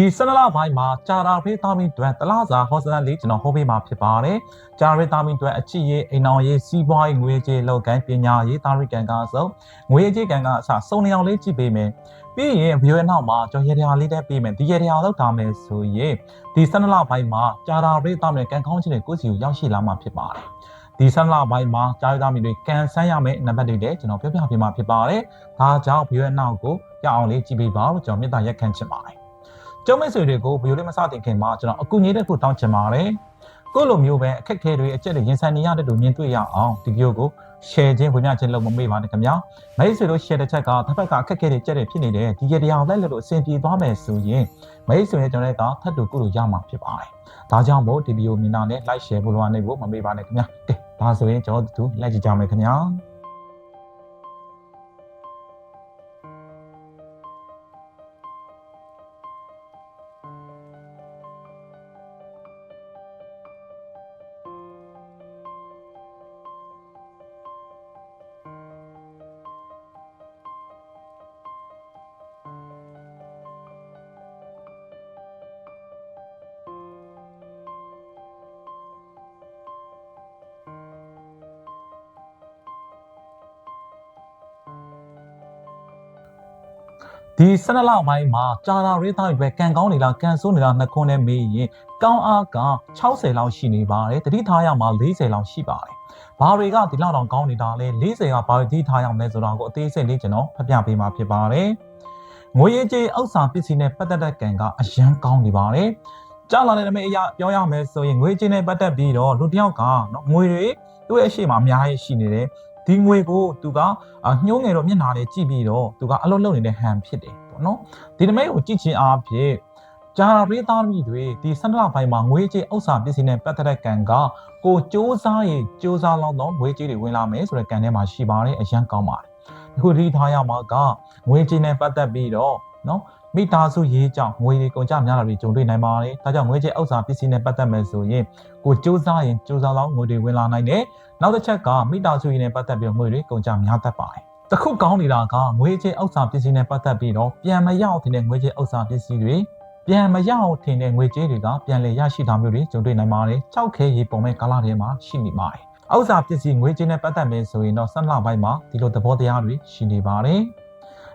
ဒီဆန္ဒလပိုင်းမှာဂျာရာဖေးသားမီတွဲတလားစာဟောစတန်လေးကျွန်တော်ဟောပေးမှာဖြစ်ပါတယ်ဂျာရာဖေးသားမီတွဲအချစ်ရေးအိမ်အောင်ရေးစီးပွားရေးငွေကြေးလောက်ကိုင်းပညာရေးတာရီကန်ကားစုံငွေကြေးကန်ကအစစုံနေအောင်လေးကြည့်ပေးမယ်ပြီးရင်ဗီဒီယိုရဲ့နောက်မှာကျွန်တော်ရေတရားလေးတက်ပေးမယ်ဒီရေတရားလောက်ထားမယ်ဆိုရင်ဒီဆန္ဒလပိုင်းမှာဂျာရာဖေးသားမီကန်ကောင်းခြင်းတွေကိုယ့်စီကိုရောက်ရှိလာမှာဖြစ်ပါတယ်ဒီဆန္ဒလပိုင်းမှာကြားရသားမီတွေကန်ဆန်းရမယ့်နံပါတ်တွေလည်းကျွန်တော်ပြောပြပေးမှာဖြစ်ပါတယ်။ဒါကြောင့်ဗီဒီယိုရဲ့နောက်ကိုရအောင်လေးကြည့်ပေးပါလို့ကျွန်တော်မေတ္တာရက်ခံချင်ပါတယ်။ ကျုံးမိတ်ဆွေတွေကိုဗီဒီယိုလေးမစတင်ခင်မှာကျွန်တော်အကူအညီတစ်ခုတောင်းချင်ပါတယ်။ကိုယ့်လိုမျိုးပဲအခက်အခဲတွေအကျက်တွေရင်ဆိုင်နေရတဲ့လူမြင်တွေ့ရအောင်ဒီဗီဒီယိုကို share ခြင်းဝင်ပြခြင်းလုပ်မမေ့ပါနဲ့ခင်ဗျာ။မိတ်ဆွေတို့ share တစ်ချက်ကတစ်ဖက်ကအခက်အခဲတွေကြက်တွေဖြစ်နေတယ်ဒီရတရားလိုက်လို့အဆင်ပြေသွားမယ်ဆိုရင်မိတ်ဆွေနဲ့ကျွန်တော်တို့ကထပ်တူကုလို့ရမှာဖြစ်ပါတယ်။ဒါကြောင့်မို့ဒီဗီဒီယိုမြင်တာနဲ့ like share ဖို့လိုအနေဖို့မမေ့ပါနဲ့ခင်ဗျာ။ကဲဒါဆိုရင်ကျွန်တော်တို့လိုက်ကြည့်ကြမယ်ခင်ဗျာ။ ဒီစနလပိုင်းမှာကြာလာရေးသားပဲကန်ကောင်းနေလားကန်ဆိုးနေလားနှစ်ခွန်းနဲ့မေးရင်ကောင်းအားက60လောက်ရှိနေပါတယ်တတိထားရမှာ40လောက်ရှိပါတယ်ဘာတွေကဒီလောက်တောင်ကောင်းနေတာလဲ40ကဘာတွေတိထားရမလဲဆိုတော့ကိုအသေးစိတ်လေးကျွန်တော်ဖတ်ပြပေးမှာဖြစ်ပါတယ်ငွေရေးကြေးဥစ္စာပစ္စည်းနဲ့ပတ်သက်တဲ့ကန်ကအရန်ကောင်းနေပါတယ်ကြာလာတဲ့နမိတ်အရာပြောရမယ်ဆိုရင်ငွေကြေးနဲ့ပတ်သက်ပြီးတော့လူတစ်ယောက်ကနော်ငွေတွေသူ့ရဲ့အရှိမအများကြီးရှိနေတယ် ဒီငွေကိုသူကညှိုးငယ်တော့မျက်နှာလေးကြည့်ပြီးတော့သူကအလုပ်လုပ်နေတဲ့ဟန်ဖြစ်တယ်ပေါ့နော်ဒီနမိတ်ကိုကြည့်ချင်းအားဖြင့်ဂျာရေးသားမိတွေဒီဆန္ဒလပိုင်းမှာငွေကြေးဥစ္စာပစ္စည်းနဲ့ပတ်သက်တဲ့ကံကကိုစ조사ရင်စ조사လောက်တော့ငွေကြေးတွေဝင်လာမယ်ဆိုတဲ့ကံထဲမှာရှိပါတယ်အရန်ကောင်းပါတယ်ဒီခုဒီထားရမှာကငွေကြေးနဲ့ပတ်သက်ပြီးတော့နော် မိသားစုရေးကြောင့်ငွေတွေကုန်ကြများလာပြီးကြုံတွေ့နိုင်ပါတယ်။ဒါကြောင့်ငွေကြေးဥစ္စာပစ္စည်းနဲ့ပတ်သက်မယ်ဆိုရင်ကိုစူးစမ်းရင်စူးစမ်းလောက်ငွေတွေဝင်လာနိုင်တယ်။နောက်တစ်ချက်ကမိသားစုရေးနဲ့ပတ်သက်ပြီးငွေတွေကုန်ကြများတတ်ပါတယ်။တခုကောင်းနေတာကငွေကြေးဥစ္စာပစ္စည်းနဲ့ပတ်သက်ပြီးတော့ပြန်မရောက်တဲ့ငွေကြေးဥစ္စာပစ္စည်းတွေပြန်မရောက်ထင်တဲ့ငွေကြေးတွေကပြန်လည်ရရှိတာမျိုးတွေကြုံတွေ့နိုင်ပါတယ်။၆ခဲရေပုံမဲ့ကာလတွေမှာရှိနေပါတယ်။ဥစ္စာပစ္စည်းငွေကြေးနဲ့ပတ်သက်မယ်ဆိုရင်တော့ဆက်လပိုင်းမှာဒီလိုသဘောတရားတွေရှိနေပါတယ်။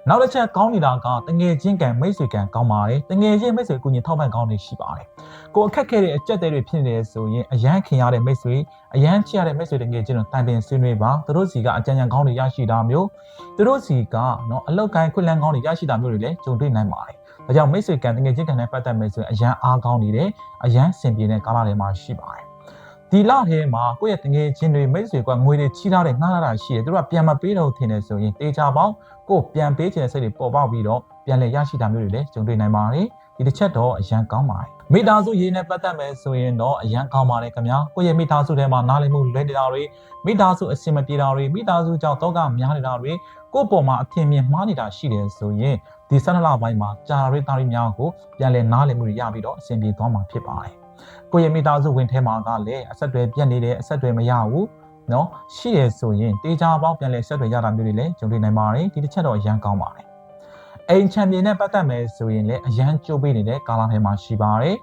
နောက်တစ်ချက်ကောင်းနေတာကတငယ်ချင်းကံမိတ်ဆွေကံကောင်းပါတယ်။တငယ်ချင်းမိတ်ဆွေကိုကြီးထောက်ပံ့ကောင်းနေရှိပါတယ်။ကိုအခက်ခဲတဲ့အကြက်တွေဖြစ်နေတယ်ဆိုရင်အရန်ခင်ရတဲ့မိတ်ဆွေအရန်ချရတဲ့မိတ်ဆွေတငယ်ချင်းတို့တိုင်ပင်ဆွေးနွေးပါသူတို့စီကအကြံဉာဏ်ကောင်းတွေရရှိတာမျိုးသူတို့စီကနော်အလောက်ကိုင်းခွင့်လန်းကောင်းတွေရရှိတာမျိုးတွေလည်းကြုံတွေ့နိုင်ပါတယ်။ဒါကြောင့်မိတ်ဆွေကံတငယ်ချင်းကံနဲ့ပတ်သက်မယ်ဆိုရင်အရန်အားကောင်းနေတယ်အရန်စင်ပြေတဲ့ကာလတွေမှာရှိပါတယ်။ ဒီလထဲမှာကိုယ့်ရဲ့တငယ်ချင်းတွေမိတ်ဆွေကငွေတွေချီးထားတဲ့ငှားလာတာရှိတယ်သူတို့ကပြန်မပေးတော့ထင်တယ်ဆိုရင်တေချာပေါင်းကိုယ်ပြန်ပေးချင်တဲ့စိတ်တွေပေါ်ပေါက်ပြီးတော့ပြန်လည်ရရှိတာမျိုးတွေလည်းကြုံတွေ့နိုင်ပါတယ်ဒီတစ်ချက်တော့အရန်ကောင်းပါတယ်မိသားစုရေးနဲ့ပတ်သက်မယ်ဆိုရင်တော့အရန်ကောင်းပါတယ်ခင်ဗျာကိုယ့်ရဲ့မိသားစုထဲမှာနားလည်မှုလွဲနေတာတွေမိသားစုအဆင်မပြေတာတွေမိသားစုကြောင့်တော့ကများနေတာတွေကိုယ့်ပေါ်မှာအထင်မြင်မှားနေတာရှိတယ်ဆိုရင်ဒီဆန္ဒလပိုင်းမှာကြာရီတာရီများကိုပြန်လည်နားလည်မှုတွေရပြီးတော့အဆင်ပြေသွားမှာဖြစ်ပါတယ် ကိုယ့်ရဲ့မိသားစုဝင်ထဲမှာကလည်းအဆက်တွေပြတ်နေတယ်အဆက်တွေမရဘူးနော်ရှိရဆိုရင်တေချာပေါင်းပြန်လဲဆက်တွေရတာမျိုးတွေလည်းကြုံတွေ့နိုင်ပါတယ်ဒီတစ်ချက်တော့အရန်ကောင်းပါတယ်အိမ်ချန်ပီယံနဲ့ပတ်သက်မယ်ဆိုရင်လည်းအရန်ကြိုးပေးနေတဲ့ကာလာထဲမှာရှိပါတယ်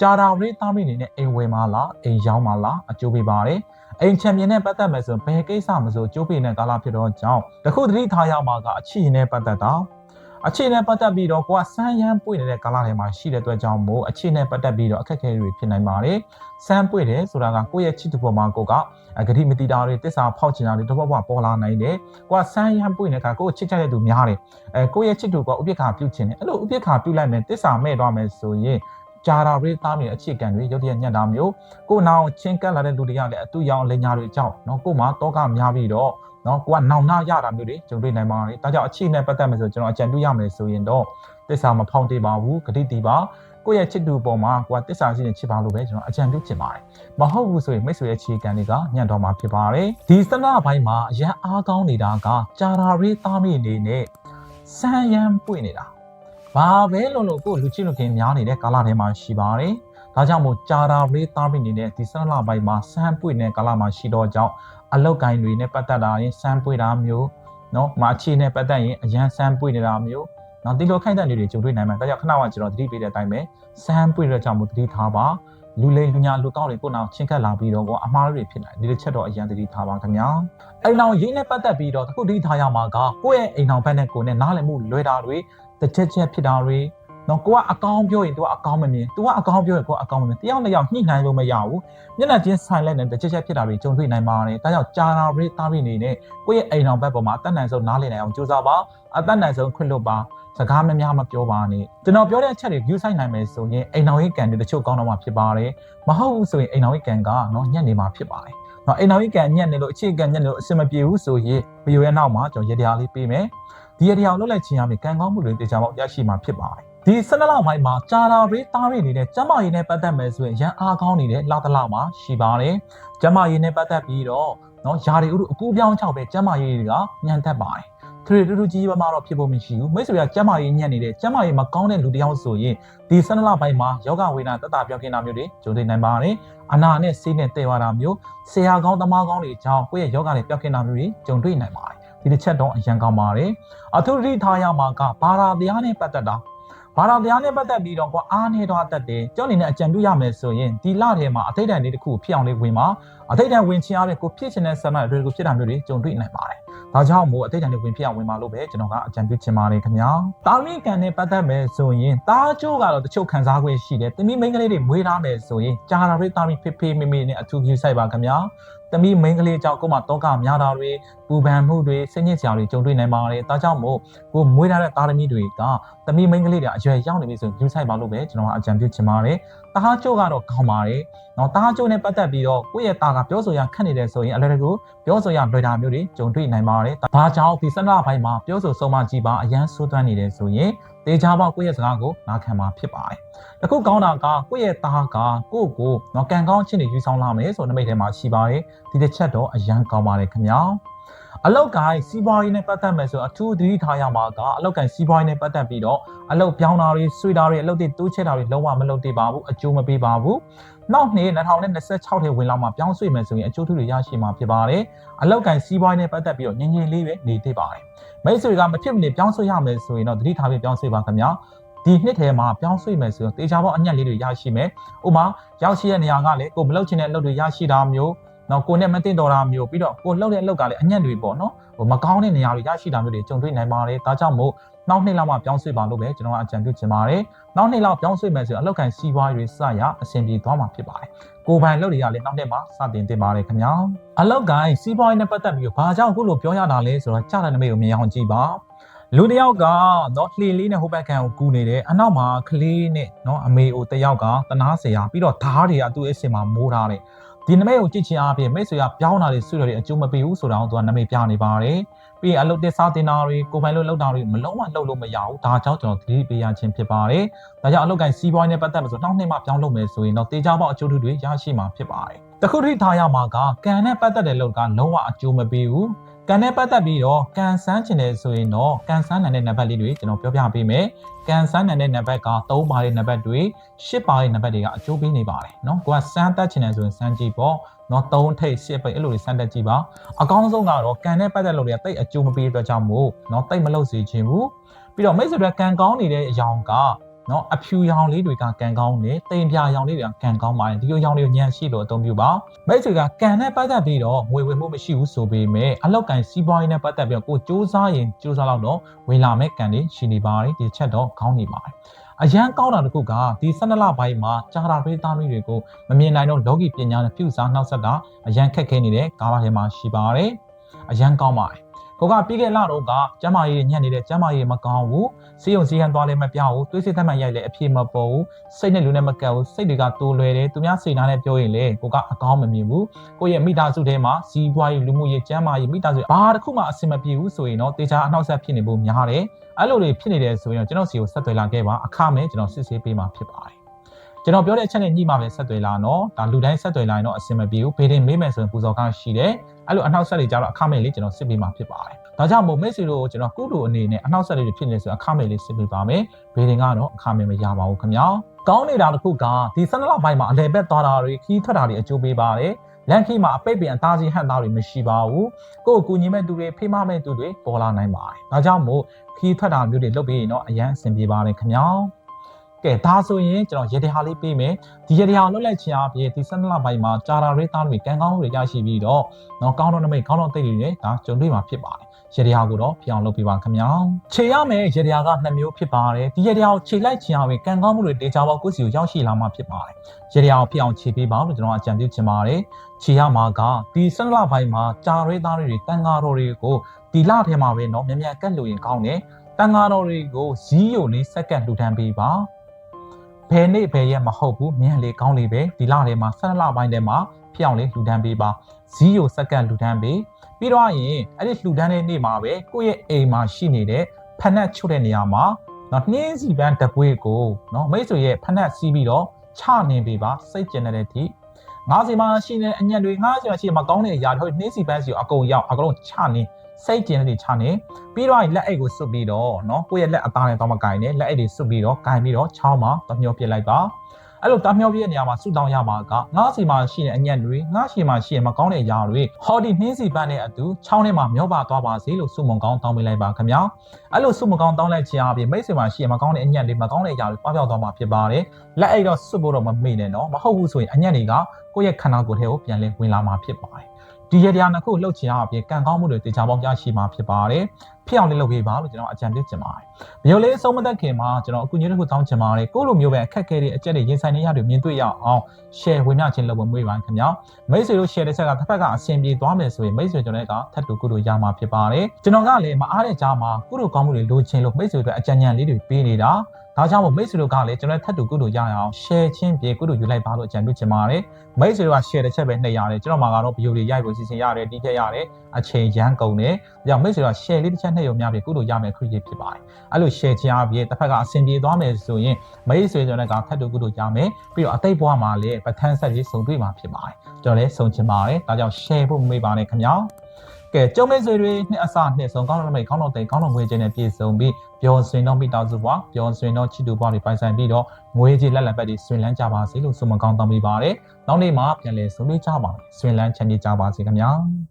ဂျာတာရေးသားမိနေတဲ့အိမ်ဝယ်မှာလားအိမ်ရောက်မှာလားအကျိုးပေးပါတယ်အိမ်ချန်ပီယံနဲ့ပတ်သက်မယ်ဆိုရင်ဘယ်ကိစ္စမဆိုကြိုးပေးတဲ့ကာလာဖြစ်တော့ကြောင့်တခုတတိထားရမှာကအချီနဲ့ပတ်သက်တာ အခြေနဲ့ပတ်သက်ပြီးတော့ကိုကစမ်းရမ်းပွင့်နေတဲ့ကာလထဲမှာရှိတဲ့အတွက်ကြောင့်မို့အခြေနဲ့ပတ်သက်ပြီးတော့အခက်အခဲတွေဖြစ်နိုင်ပါတယ်။စမ်းပွင့်တယ်ဆိုတာကကိုယ့်ရဲ့ချစ်သူပေါ်မှာကိုကဂတိမတိတာတွေတစ္ဆာဖောက်ချင်တာတွေတော့ဘဘပေါ်လာနိုင်တယ်။ကိုကစမ်းရမ်းပွင့်တဲ့အခါကိုယ့်ချစ်ချတဲ့သူများတယ်။အဲကိုယ့်ရဲ့ချစ်သူကဥပိ္ပခာပြုတ်ချင်တယ်။အဲ့လိုဥပိ္ပခာပြုတ်လိုက်မယ်တစ္ဆာမဲ့သွားမယ်ဆိုရင်ဂျာရာရေးသားမိတဲ့အခြေခံတွေရုပ်တရက်ညက်တာမျိုးကိုနောင်ချင်းကပ်လာတဲ့လူတွေကလည်းအတူရောင်လိန်ညာတွေကြောက်နော်ကို့မှာတောကများပြီးတော့ နော်ကိုကနောင်နာရတာမျိုးတွေကြုံတွေ့နိုင်ပါတယ်ဒါကြောင့်အခြေနဲ့ပတ်သက်မယ်ဆိုကျွန်တော်အကြံပြုရမယ်ဆိုရင်တော့တစ္ဆာမဖောင်းတေးပါဘူးဂတိတီပါကိုယ့်ရဲ့ချစ်သူပေါ်မှာကိုကတစ္ဆာရှိနေချစ်ပါလို့ပဲကျွန်တော်အကြံပြုချင်ပါတယ်မဟုတ်ဘူးဆိုရင်မိတ်ဆွေရဲ့ခြေကန်တွေကညံ့တော့မှာဖြစ်ပါတယ်ဒီစနဘိုင်းမှာအရန်အားကောင်းနေတာကဂျာရာရေးသားမိအနေနဲ့ဆန်းရမ်းပွင့်နေတာဘာပဲလို့လို့ကိုလူချင်းလူခင်များနေတဲ့ကာလထဲမှာရှိပါတယ်ဒါကြောင့်မို့ဂျာရာရေးသားမိနေတဲ့ဒီစနဘိုင်းမှာဆန်းပွင့်တဲ့ကာလမှာရှိတော့ကြောင့် အလောက်ကိုင်းတွေနဲ့ပတ်သက်တာရင်စမ်းပွေတာမျိုးနော်မာချီနဲ့ပတ်သက်ရင်အရန်စမ်းပွေနေတာမျိုးနော်ဒီလိုခိုက်တဲ့နေတွေကြုံတွေ့နိုင်မှာဒါကြောင့်ခဏကကျွန်တော်သတိပေးတဲ့အတိုင်းပဲစမ်းပွေတဲ့ကြောင့်မသတိထားပါလူလိမ်လူညာလူကောက်တွေကိုနောက်ချင်းကပ်လာပြီးတော့ကအမားတွေဖြစ်နိုင်ဒီတစ်ချက်တော့အရန်သတိထားပါခင်ဗျာအိမ်အောင်ရင်းနဲ့ပတ်သက်ပြီးတော့တခုသတိထားရမှာကကိုယ့်ရဲ့အိမ်အောင်ဘက်နဲ့ကိုယ်နဲ့နားလည်မှုလွဲတာတွေတစ်ချက်ချက်ဖြစ်တာတွေ နော်ကိုကအကောင်းပြောရင် तू ကအကောင်းမမြင် तू ကအကောင်းပြောရင်ကိုကအကောင်းမမြင်တယောက်နဲ့ယောက်ညှိနှိုင်းလို့မရဘူးမျက်နှာချင်းဆိုင်လိုက်တဲ့တစ်ချက်ချက်ဖြစ်တာတွေကြုံတွေ့နိုင်ပါတယ်ဒါကြောင့်ကြာတာတွေတားပြီးနေနဲ့ကိုယ့်ရဲ့အိမ်အောင်ဘက်ပေါ်မှာအသက်နိုင်ဆုံးနားလည်နိုင်အောင်ကြိုးစားပါအသက်နိုင်ဆုံးခွင့်လွတ်ပါစကားမများမပြောပါနဲ့ကျွန်တော်ပြောတဲ့အချက်တွေ view ဆိုင်နိုင်မယ်ဆိုရင်အိမ်အောင်ရေးကန်တွေတချို့ကောင်းတော့မှဖြစ်ပါတယ်မဟုတ်ဘူးဆိုရင်အိမ်အောင်ရေးကန်ကနော်ညက်နေမှာဖြစ်ပါတယ်နော်အိမ်အောင်ရေးကန်ညက်နေလို့အခြေကန်ညက်နေလို့အဆင်မပြေဘူးဆိုရင်ဗီဒီယိုရဲ့နောက်မှာကျွန်တော်ရေတရားလေးပေးမယ်ဒီရေတရားကိုလုပ်လိုက်ခြင်းအပြင်ကန်ကောင်းမှုတွေတေချာပေါက်ရရှိမှာဖြစ်ပါတယ် ဒီ12လပိုင်းမှာကြာလာရေးတားရနေတဲ့ကျမရည်နဲ့ပတ်သက်မယ်ဆိုရင်ရန်အားကောင်းနေတဲ့လာတလမှာရှိပါတယ်ကျမရည်နဲ့ပတ်သက်ပြီးတော့နော်ယာရီဥအကူပြောင်းချောက်ပဲကျမရည်တွေကညံတက်ပါတယ်သူတွေတူတူကြီးပါမှတော့ဖြစ်ဖို့မရှိဘူးမိတ်ဆွေကကျမကြီးညံ့နေတဲ့ကျမကြီးမကောင်းတဲ့လူတစ်ယောက်ဆိုရင်ဒီဆန္ဒလပိုင်းမှာယောဂဝေဒနာတက်တာပြောင်းခင်းတာမျိုးတွေကြုံတွေ့နိုင်ပါတယ်အနာနဲ့ဆေးနဲ့တည်သွားတာမျိုးဆရာကောင်းသမားကောင်းတွေကြောင့်ကိုယ့်ရဲ့ယောဂတွေပြောင်းခင်းတာမျိုးတွေကြုံတွေ့နိုင်ပါတယ်ဒီတစ်ချက်တော့အရန်ကောင်းပါတယ်အထူးသတိထားရမှာကဘာသာတရားနဲ့ပတ်သက်တာ ဘာသာတရားနဲ့ပတ်သက်ပြီးတော့ကွာအားနေတော့တတ်တယ်ကြောက်နေတဲ့အကြံပြုရမယ်ဆိုရင်ဒီလထဲမှာအထိတ်တန်လေးတစ်ခုဖြစ်အောင်လေးဝင်ပါအထိတ်တန်ဝင်ချင်ရတဲ့ကိုဖြစ်ချင်တဲ့ဆန္ဒတွေကိုဖြစ်တာမျိုးတွေကြုံတွေ့နိုင်ပါတယ် ဒါကြောင့်မို့အတိတ်တန်တွေဝင်ဖြစ်အောင်ဝင်ပါလို့ပဲကျွန်တော်ကအကြံပြုချင်ပါတယ်ခင်ဗျာတာမီကန်နဲ့ပတ်သက်မယ်ဆိုရင်တားကျိုးကတော့တချို့ခံစား권ရှိတယ်တမီမိန်းကလေးတွေမွေးထားမယ်ဆိုရင်ကြာတာတွေတာမီဖေးဖေးမေမေနဲ့အထူးကြီးဆိုင်ပါခင်ဗျာတမီမိန်းကလေးကြောင့်ကိုယ်မှာတောကများတာတွေပူပန်မှုတွေစိတ်ညစ်စရာတွေကြုံတွေ့နိုင်ပါတယ်ဒါကြောင့်မို့ကိုမွေးထားတဲ့သားသမီးတွေကတမီမိန်းကလေးတွေအရွယ်ရောက်နေပြီဆိုရင်ယူဆိုင်ပါလို့ပဲကျွန်တော်ကအကြံပြုချင်ပါတယ်တားကျိုးကတော့ကောင်းပါတယ်နော်တားကျိုးနဲ့ပတ်သက်ပြီးတော့ကိုယ့်ရဲ့တာကပြောဆိုရခက်နေတယ်ဆိုရင်အလည်းတကူပြောဆိုရလွယ်တာမျိုးတွေကြုံတွေ့နိုင်ပါတယ်။ဘာကြောင့်ဒီစနဘိုင်းမှာပြောဆိုဆုံးမကြည့်ပါအရန်ဆိုးသွမ်းနေတယ်ဆိုရင်တေချာပေါက်ကိုယ့်ရဲ့စကားကိုနားခံမှာဖြစ်ပါတယ်။တခုကောင်းတာကကိုယ့်ရဲ့တာကကိုယ့်ကိုနော်ကံကောင်းချင်းတွေယူဆောင်လာမယ်ဆိုနမိတ်ထဲမှာရှိပါတယ်။ဒီတစ်ချက်တော့အရန်ကောင်းပါတယ်ခင်ဗျာ။ အလောက်ကိုင်းစီးပွားရေးနဲ့ပတ်သက်မယ်ဆိုအထူးသတိထားရမှာကအလောက်ကိုင်းစီးပွားရေးနဲ့ပတ်သက်ပြီးတော့အလောက်ပြောင်းတာတွေဆွေးတာတွေအလောက်တွေတိုးချဲ့တာတွေလုံးဝမလုပ်သေးပါဘူးအကျိုးမပေးပါဘူးနောက်နှစ်2026ထဲဝင်လာမှပြောင်းဆွေးမယ်ဆိုရင်အကျိုးထူးတွေရရှိမှာဖြစ်ပါတယ်အလောက်ကိုင်းစီးပွားရေးနဲ့ပတ်သက်ပြီးတော့ငြင်းငြင်းလေးပဲနေသေးပါတယ်မိတ်ဆွေကမဖြစ်မနေပြောင်းဆွေးရမယ်ဆိုရင်တော့သတိထားပြီးပြောင်းဆွေးပါခင်ဗျာဒီနှစ်ထဲမှာပြောင်းဆွေးမယ်ဆိုရင်တေချာပေါအညက်လေးတွေရရှိမယ်။ဥပမာရောက်ရှိတဲ့နေရာကလည်းကိုမလုပ်ချင်တဲ့အလုပ်တွေရရှိတာမျိုး နော်ကိုနဲ့မတင်တော်တာမျိုးပြီးတော့ကိုလှုပ်တဲ့အလုပ်ကလည်းအညံ့တွေပေါ့နော်ဟိုမကောင်းတဲ့နေရာတွေရရှိတာမျိုးတွေကြုံတွေ့နိုင်ပါတယ်ဒါကြောင့်မို့နောက်နှစ်လောက်မှပြောင်းဆွေးပါလို့ပဲကျွန်တော်ကအကြံပြုချင်ပါတယ်နောက်နှစ်လောက်ပြောင်းဆွေးမယ်ဆိုရင်အလောက်ကန်စီးပွားရေးစရအဆင်ပြေသွားမှာဖြစ်ပါတယ်ကိုပိုင်လုပ်တွေကလည်းနောက်နှစ်မှာစတင်တင်ပါတယ်ခင်ဗျာအလောက်ကန်စီးပွားရေးနဲ့ပတ်သက်ပြီးဘာကြောင့်အခုလိုပြောရတာလဲဆိုတော့ကြားတဲ့နမိတ်ကိုမြင်အောင်ကြည့်ပါလူတယောက်ကနော်လှေလေးနဲ့ဟိုဘက်ကန်ကိုကူနေတယ်အနောက်မှာကလေးနဲ့နော်အမေအိုတယောက်ကတနာစရာပြီးတော့ဓားတွေကသူ့အစ်စင်မှာမိုးထားတယ် ဒီနမိတ်ကိုကြည့်ချင်အားဖြင့်မိတ်ဆွေကပြောင်းတာတွေဆွေးတာတွေအကျိုးမပေးဘူးဆိုတာကိုသူကနမိတ်ပြနေပါတယ်ပြီးရင်အလုပ်တက်စားတင်တာတွေကိုပိုင်လို့လုပ်တာတွေမလုံးဝလုပ်လို့မရဘူးဒါကြောင့်ကျွန်တော်သတိပေးရခြင်းဖြစ်ပါတယ်ဒါကြောင့်အလုပ်ကိုင်စီးပွားရေးနဲ့ပတ်သက်လို့ဆိုနောက်နှစ်မှပြောင်းလုပ်မယ်ဆိုရင်တော့တေချာပေါက်အကျိုးတွေရရှိမှာဖြစ်ပါတယ်တခုထိထားရမှာကကံနဲ့ပတ်သက်တဲ့လုပ်ကလုံးဝအကျိုးမပေးဘူး ကံနဲ့ပတ်သက်ပြီးတော့ကံစမ်းချင်တယ်ဆိုရင်တော့ကံစမ်းနိုင်တဲ့နံပါတ်လေးတွေကျွန်တော်ပြောပြပေးမယ်ကံစမ်းနိုင်တဲ့နံပါတ်က3ပါးတဲ့နံပါတ်တွေ10ပါးတဲ့နံပါတ်တွေကအကျိုးပေးနေပါတယ်เนาะကိုကစမ်းတတ်ချင်တယ်ဆိုရင်စမ်းကြည့်ပေါ့เนาะ3ထိပ်10ပိတ်အဲ့လိုတွေစမ်းတတ်ကြည့်ပါအကောင်းဆုံးကတော့ကံနဲ့ပတ်သက်လို့တွေကတိတ်အကျိုးမပေးတဲ့အတွက်ကြောင့်မို့เนาะတိတ်မလုပ်စေချင်ဘူးပြီးတော့မိတ်ဆွေတွေကံကောင်းနေတဲ့အယောင်က နော်အဖြူရောင်လေးတွေကကံကောင်းတယ်တိမ်ပြရောင်လေးတွေကကံကောင်းပါတယ်ဒီလိုရောင်တွေကိုညံရှိလို့အသုံးပြုပါမိတ်ဆွေကကံနဲ့ပတ်သက်ပြီးတော့ငွေဝင်မှုမရှိဘူးဆိုပေမဲ့အလောက်ကန်စီးပွားရေးနဲ့ပတ်သက်ပြီးတော့ကိုစူးစမ်းရင်စူးစမ်းတော့တော့ဝင်လာမဲ့ကံတွေရှိနေပါတယ်ဒီချက်တော့ခေါင်းနေပါတယ်အရန်ကောင်းတာတခုကဒီ12လပိုင်းမှာကြာတာပေးသားမိတွေကိုမမြင်နိုင်တော့လောကီပညာနဲ့ပြုစားနှောက်ဆက်တာအရန်ခက်ခဲနေတဲ့ကာလထဲမှာရှိပါတယ်အရန်ကောင်းပါတယ်ကိုကပြီးခဲ့လတော့ကကျမကြီးညံ့နေတဲ့ကျမကြီးမကောင်းဘူး စေးုံစည်းဟန်သွားလည်းမပြဘူးတွေးစိတ်သက်မှန်ရိုက်လည်းအပြေမပေါ်ဘူးစိတ်နဲ့လူနဲ့မကပ်ဘူးစိတ်တွေကတိုးလွယ်တယ်သူများစိတ်နာနဲ့ပြောရင်လေကိုကအကောင်းမမြင်ဘူးကိုရဲ့မိသားစုထဲမှာစီးပွားရေးလူမှုရေးကျန်းမာရေးမိသားစုဘာတစ်ခုမှအဆင်မပြေဘူးဆိုရင်တော့တေချာအနှောက်အယှက်ဖြစ်နေဖို့များတယ်အဲ့လိုတွေဖြစ်နေတယ်ဆိုရင်တော့ကျွန်တော်စီကိုဆက်သွယ်လာခဲ့ပါအခမဲ့ကျွန်တော်စစ်ဆေးပေးမှာဖြစ်ပါတယ်ကျွန်တော်ပြောတဲ့အချက်နဲ့ညှိမှပဲဆက်သွယ်လာနော်ဒါလူတိုင်းဆက်သွယ်လာရင်တော့အဆင်မပြေဘူးဘေးတင်မေးမယ်ဆိုရင်ပူဇော်ကားရှိတယ်အဲ့လိုအနှောက်အယှက်တွေကြတော့အခမဲ့လေးကျွန်တော်စစ်ပေးမှာဖြစ်ပါတယ် ဒါကြောင့်မို့မိတ်ဆွေတို့ကျွန်တော်ကုလိုအနေနဲ့အနှောက်အယှက်တွေဖြစ်နေဆိုအခမဲ့လေးစစ်ပေးပါမယ်ဘေးတင်ကတော့အခမဲ့မရပါဘူးခင်ဗျာကောင်းနေတာတစ်ခုကဒီ12လပိုင်းမှာအလဲဘက်သွားတာတွေခီးထွက်တာတွေအကျိုးပေးပါတယ်လန်ခီမှာအပိတ်ပင်အသားကြီးဟန်သားတွေမရှိပါဘူးကိုယ့်ကိုကူညီမဲ့သူတွေဖေးမမဲ့သူတွေပေါ်လာနိုင်ပါတယ်ဒါကြောင့်မို့ခီးထွက်တာမျိုးတွေလုပ်ပြီးရင်တော့အရန်အဆင်ပြေပါတယ်ခင်ဗျာ ကဲဒါဆိုရင်ကျွန်တော်ရေတဟာလေးပေးမယ်ဒီရေတဟာလွတ်လိုက်ခြင်းအပြင်ဒီ12လပိုင်းမှာဂျာရာရေးသားတွေကံကောင်းမှုတွေရရှိပြီးတော့နော်ကောင်းတော့နမိတ်ကောင်းတော့တိတ်တွေနဲ့ဒါကြုံတွေ့မှာဖြစ်ပါတယ်ရေတဟာကိုတော့ပြောင်းလုပ်ပြပါခင်ဗျာခြေရမယ်ရေတဟာကနှစ်မျိုးဖြစ်ပါတယ်ဒီရေတဟာကိုခြေလိုက်ခြင်းအပြင်ကံကောင်းမှုတွေတေချာပေါက်ကိုယ့်စီကိုရောက်ရှိလာမှာဖြစ်ပါတယ်ရေတဟာကိုဖြစ်အောင်ခြေပေးပါလို့ကျွန်တော်အကြံပြုချင်ပါတယ်ခြေရမှာကဒီ12လပိုင်းမှာဂျာရေးသားတွေတန်ဃာတော်တွေကိုဒီလထဲမှာပဲเนาะမြန်မြန်ကတ်လို့ရင်ကောင်းတယ်တန်ဃာတော်တွေကိုဇီးယိုလေးစက္ကန့်လှူဒန်းပေးပါ ဘယ်နေ့ဘယ်ရက်မဟုတ်ဘူးမြန်လေကောင်းလေပဲဒီလထဲမှာ12လပိုင်းထဲမှာဖြစ်အောင်လေးလှူဒန်းပေးပါဇီးယိုစက္ကန့်လှူဒန်းပေးပြီးတော့ရင်အဲ့ဒီလှူဒန်းတဲ့နေ့မှာပဲကိုယ့်ရဲ့အိမ်မှာရှိနေတဲ့ဖက်နှက်ချုပ်တဲ့နေရာမှာနော်နှင်းစီပန်းတပွေးကိုနော်မိတ်ဆွေရဲ့ဖက်နှက်စီးပြီးတော့ချနေပေးပါစိတ်ကျင်တဲ့အထိငါးစီမှာရှိနေတဲ့အညံ့တွေငါးစီမှာရှိမှာကောင်းတဲ့အရာတွေနှင်းစီပန်းစီကိုအကုန်ရောက်အကုန်လုံးချနေ စိတ်ကျင်တဲ့တွေချနေပြီးတော့လက်အိတ်ကိုစွတ်ပြီးတော့နော်ကိုယ့်ရဲ့လက်အသားနဲ့တော့မကင်နဲ့လက်အိတ်တွေစွတ်ပြီးတော့ကင်ပြီးတော့ချောင်းမှာတမျောပြစ်လိုက်ပါအဲ့လိုတမျောပြည့်တဲ့နေရာမှာဆူတောင်းရမှာကငါးစီမှာရှိတဲ့အညံ့တွေငါးစီမှာရှိတဲ့မကောင်းတဲ့အရာတွေဟောဒီနှင်းစီပန်းနဲ့အတူချောင်းထဲမှာမျောပါသွားပါစေလို့စုမုံကောင်းတောင်းပေးလိုက်ပါခင်ဗျာအဲ့လိုစုမုံကောင်းတောင်းလိုက်ခြင်းအပြင်မိတ်ဆွေမှာရှိတဲ့မကောင်းတဲ့အညံ့တွေမကောင်းတဲ့အရာတွေပွားပြောက်သွားမှာဖြစ်ပါတယ်လက်အိတ်တော့စွတ်ဖို့တော့မမေ့နဲ့နော်မဟုတ်ဘူးဆိုရင်အညံ့တွေကကိုယ့်ရဲ့ခန္ဓာကိုယ်ထဲကိုပြန်လဲဝင်လာမှာဖြစ်ပါတယ် ဒီရတရားနှစ်ခုလှုပ်ချင်အောင်အပြင်ကံကောင်းမှုတွေတေချာပေါင်းရရှိမှာဖြစ်ပါတယ်ဖြစ်အောင်လေးလုပ်ပေးပါလို့ကျွန်တော်အကြံပြုချင်ပါတယ်။မျိုးလေးအဆုံးမသက်ခင်မှာကျွန်တော်အခုညတစ်ခုတောင်းချင်ပါတယ်။ကိုလိုမျိုးပဲအခက်အခဲတွေအကျက်တွေရင်ဆိုင်နေရတွေမြင်တွေ့ရအောင် share ဝင်မြခြင်းလုပ်ဖို့မွေးပါခင်ဗျာ။မိတ်ဆွေတို့ share တဲ့ဆက်ကတစ်ဖက်ကအဆင်ပြေသွားမယ်ဆိုရင်မိတ်ဆွေကျွန်တော်ကထပ်တူကုလိုရမှာဖြစ်ပါတယ်။ကျွန်တော်ကလည်းမအားတဲ့ကြားမှာကုလိုကောင်းမှုတွေလိုချင်လို့မိတ်ဆွေတို့အကြံဉာဏ်လေးတွေပေးနေတာ။ ဒါကြောင့်မို့မိတ်ဆွေတို့ကလည်းကျွန်တော်ထပ်တူကုလိုရအောင် share ချင်းပြေကုလိုယူလိုက်ပါလို့အကြံပြုချင်ပါတယ်။မိတ်ဆွေတို့က share တစ်ချက်ပဲနှိပ်ရတယ်ကျွန်တော်မှာကတော့ video တွေရိုက်ဖို့စီစဉ်ရတယ်တီးချက်ရတယ်အချိန်ရမ်းကုန်တယ်။ဒါကြောင့်မိတ်ဆွေတို့က share လေးတစ်ချက်နှိပ်ရုံများပြီကုလိုရမယ်ခရီးဖြစ်ပါတယ်။အဲ့လို share ချအားပြေတစ်ဖက်ကအဆင်ပြေသွားမယ်ဆိုရင်မိတ်ဆွေကျွန်တော်ကထပ်တူကုလိုရမယ်ပြီးတော့အသိဘွားမှာလည်းပထန်းဆက်ကြီးစုံတွေ့မှာဖြစ်ပါတယ်။ကျွန်တော်လည်းစုံချင်ပါတယ်။ဒါကြောင့် share ဖို့မမေ့ပါနဲ့ခင်ဗျာ။ ကဲကျုံမိတ်ဆွေတွေနှစ်အစနှစ်ဆုံးကောင်းတော်မိတ်ကောင်းတော်တိတ်ကောင်းတော်ငွေချင်းနဲ့ပြည့်စုံပြီးပျော်ရွှင်တော့မိသားစုဘွားပျော်ရွှင်တော့ချစ်သူဘွားတွေပိုင်ဆိုင်ပြီးတော့ငွေကြီးလက်လက်ပတ်တွေဆွင်လန်းကြပါစေလို့ဆုမကောင်းတောင်းပေးပါရစေ။နောက်နေ့မှာပြန်လည်ဆုံတွေ့ကြပါမယ်။ဆွင်လန်းချမ်းမြေ့ကြပါစေခင်ဗျာ။